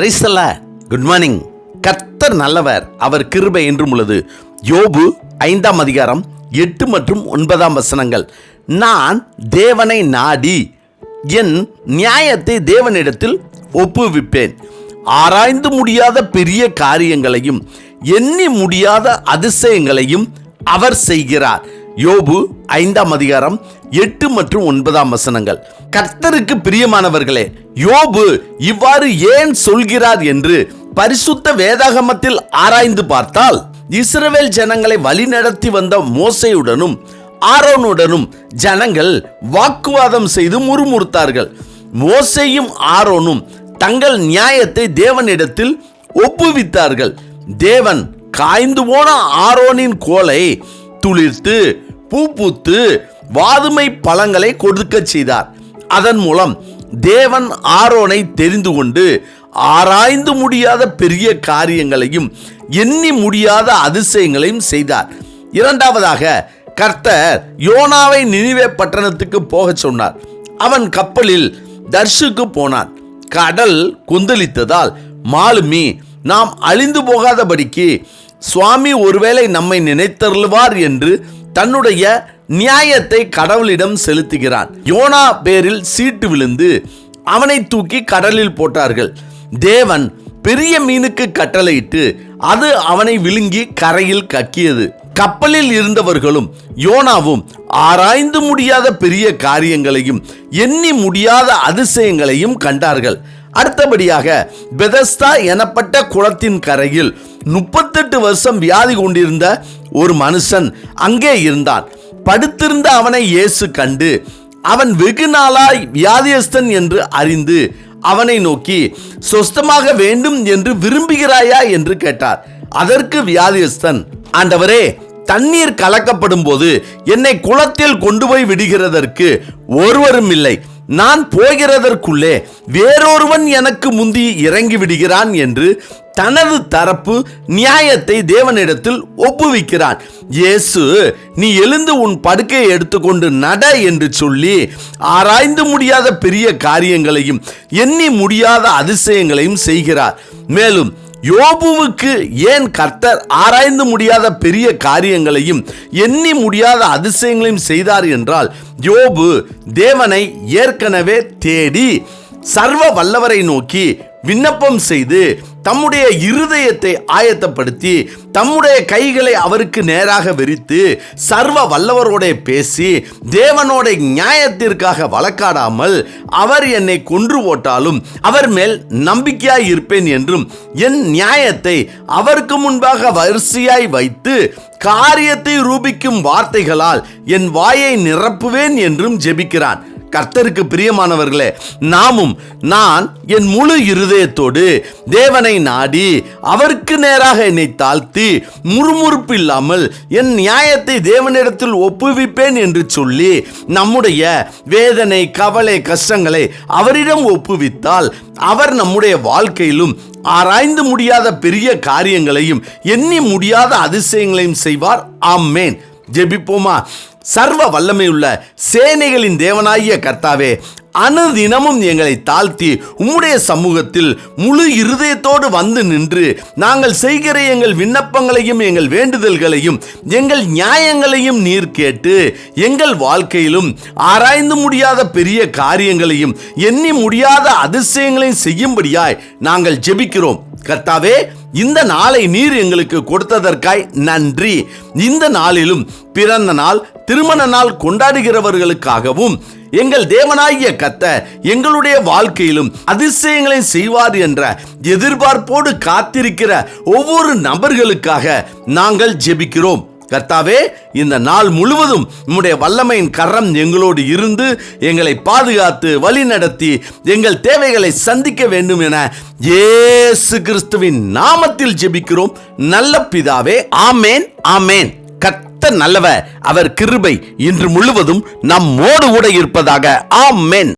பிரைசல்ல good morning கர்த்தர் நல்லவர். அவர் கிருபை என்றும் உள்ளது. யோபு ஐந்தாம் அதிகாரம் எட்டு மற்றும் ஒன்பதாம் வசனங்கள். நான் தேவனை நாடி என் நியாயத்தை தேவனிடத்தில் ஒப்புவிப்பேன். ஆராய்ந்து முடியாத பெரிய காரியங்களையும் எண்ணி முடியாத அதிசயங்களையும் அவர் செய்கிறார். யோபு ஐந்தாம் அதிகாரம் எட்டு மற்றும் ஒன்பதாம் வசனங்கள். கர்த்தருக்கு பிரியமானவர்களே யோபு இவ்வாறு ஏன் சொல்கிறார் என்று பரிசுத்த வேதாகமத்தில் ஆராய்ந்து பார்த்தால் இஸ்ரவேல் ஜனங்களை வழிநடத்தி வந்த மோசையுடனும் ஆரோனுடனும் ஜனங்கள் வாக்குவாதம் செய்து முறுமுறுத்தார்கள். மோசையும் ஆரோனும் தங்கள் நியாயத்தை தேவனிடத்தில் ஒப்புவித்தார்கள். தேவன் காய்ந்து போன ஆரோனின் கோலை துளிர்த்து பூ பூத்து வாதுமை பழங்களை கொடுக்கச் செய்தார். அதன் மூலம் தேவன் ஆரோனை தெரிந்து கொண்டு ஆராய்ந்து முடியாத பெரிய காரியங்களையும் எண்ணி முடியாத அதிசயங்களையும் செய்தார். இரண்டாவதாக கர்த்தர் யோனாவை நினைவே பட்டணத்துக்கு போகச் சொன்னார். அவன் கப்பலில் தர்ஷுக்கு போனான். கடல் கொந்தளித்ததால் மாலுமி நாம் அழிந்து போகாதபடிக்கு சுவாமி ஒருவேளை நம்மை நினைத்தருள்வார் என்று தன்னுடைய நியாயத்தை கடவுளிடம் செலுத்துகிறான் யோனா பேரில் சீட்டு விழுந்து அவனை தூக்கி கடலில் போட்டார்கள். தேவன் பெரிய மீனுக்கு கட்டளையிட்டு அது அவனை விழுங்கி கரையில் கக்கியது. கப்பலில் இருந்தவர்களும் யோனாவும் ஆராய்ந்து முடியாத பெரிய காரியங்களையும் எண்ணி முடியாத அதிசயங்களையும் கண்டார்கள். அடுத்தபடியாக பெதஸ்தா எனப்பட்ட குளத்தின் கரையில் முப்பத்தெட்டு வருஷம் வியாதி கொண்டிருந்த ஒரு மனுஷன் அங்கே இருந்தான். படுத்திருந்த அவனை இயேசு கண்டு அவன் வெகு நாளாய் வியாதியஸ்தன் என்று அறிந்து அவனை நோக்கி சொஸ்தமாக வேண்டும் என்று விரும்புகிறாயா? என்று கேட்டார். அதற்கு வியாதியஸ்தன் ஆண்டவரே தண்ணீர் கலக்கப்படும் போது என்னை குளத்தில் கொண்டு போய் விடுகிறதற்கு ஒருவரும் இல்லை. நான் போகிறதற்குள்ளே வேறொருவன் எனக்கு முந்தி இறங்கி விடுகிறான் என்று தனது தரப்பு நியாயத்தை தேவனிடத்தில் ஒப்புவிக்கிறான். இயேசு நீ எழுந்து உன் படுக்கையை எடுத்துக்கொண்டு நட என்று சொல்லி ஆராய்ந்து முடியாத பெரிய காரியங்களையும் எண்ணி முடியாத அதிசயங்களையும் செய்கிறார். மேலும் யோபுவுக்கு ஏன் கர்த்தர் ஆராய்ந்து முடியாத பெரிய காரியங்களையும் எண்ணி முடியாத அதிசயங்களையும் செய்தார் என்றால் யோபு தேவனை ஏற்கனவே தேடி சர்வ வல்லவரை நோக்கி விண்ணப்பம் செய்து தம்முடைய இருதயத்தை ஆயத்தப்படுத்தி தம்முடைய கைகளை அவருக்கு நேராக விரித்து சர்வ வல்லவரோட பேசி தேவனோட நியாயத்திற்காக வழக்காடாமல் அவர் என்னை கொன்று போட்டாலும் அவர் மேல் நம்பிக்கையாய் இருப்பேன் என்றும் என் நியாயத்தை அவருக்கு முன்பாக வரிசையாய் வைத்து காரியத்தை ரூபிக்கும் வார்த்தைகளால் என் வாயை நிரப்புவேன் என்றும் ஜெபிக்கிறான். கர்த்தருக்கு பிரியமானவர்களே நாமும் நான் என் முழு இருதயத்தோடு தேவனை நாடி அவருக்கு நேராக என்னை தாழ்த்தி முறுமுறுப்பு இல்லாமல் என் நியாயத்தை தேவனிடத்தில் ஒப்புவிப்பேன் என்று சொல்லி நம்முடைய வேதனை கவலை கஷ்டங்களை அவரிடம் ஒப்புவித்தால் அவர் நம்முடைய வாழ்க்கையிலும் ஆராய்ந்து முடியாத பெரிய காரியங்களையும் எண்ணி முடியாத அதிசயங்களையும் செய்வார். ஆம்மேன் ஜெபிப்போமா? சர்வ வல்லமையுள்ள சேனைகளின் தேவனாகிய கர்த்தாவே அனுதினமும் எங்களை தாழ்த்தி உம்முடைய சமூகத்தில் முழு இருதயத்தோடு வந்து நின்று நாங்கள் செய்கிற எங்கள் விண்ணப்பங்களையும் எங்கள் வேண்டுதல்களையும் எங்கள் நியாயங்களையும் நீர் கேட்டு எங்கள் வாழ்க்கையிலும் ஆராய்ந்து முடியாத பெரிய காரியங்களையும் எண்ணி முடியாத அதிசயங்களையும் செய்யும்படியாய் நாங்கள் ஜெபிக்கிறோம். கர்த்தாவே இந்த நாளை நீர் எங்களுக்கு கொடுத்ததற்காய் நன்றி. இந்த நாளிலும் பிறந்த நாள் திருமண நாள் கொண்டாடுகிறவர்களுக்காகவும் எங்கள் தேவனாகிய கத்த எங்களுடைய வாழ்க்கையிலும் அதிசயங்களை செய்வார் என்ற எதிர்பார்ப்போடு காத்திருக்கிற ஒவ்வொரு நபர்களுக்காக நாங்கள் ஜெபிக்கிறோம். கர்த்தாவே இந்த நாள் முழுவதும் உம்முடைய வல்லமையின் கரம் எங்களோடு இருந்து எங்களை பாதுகாத்து வழி நடத்தி எங்கள் தேவைகளை சந்திக்க வேண்டும் என இயேசு கிறிஸ்துவின் நாமத்தில் ஜெபிக்கிறோம். நல்ல பிதாவே ஆமேன் ஆமேன். கத்த நல்லவர் அவர் கிருபை இன்று முழுவதும் நம்மோடு கூட இருப்பதாக ஆமேன்.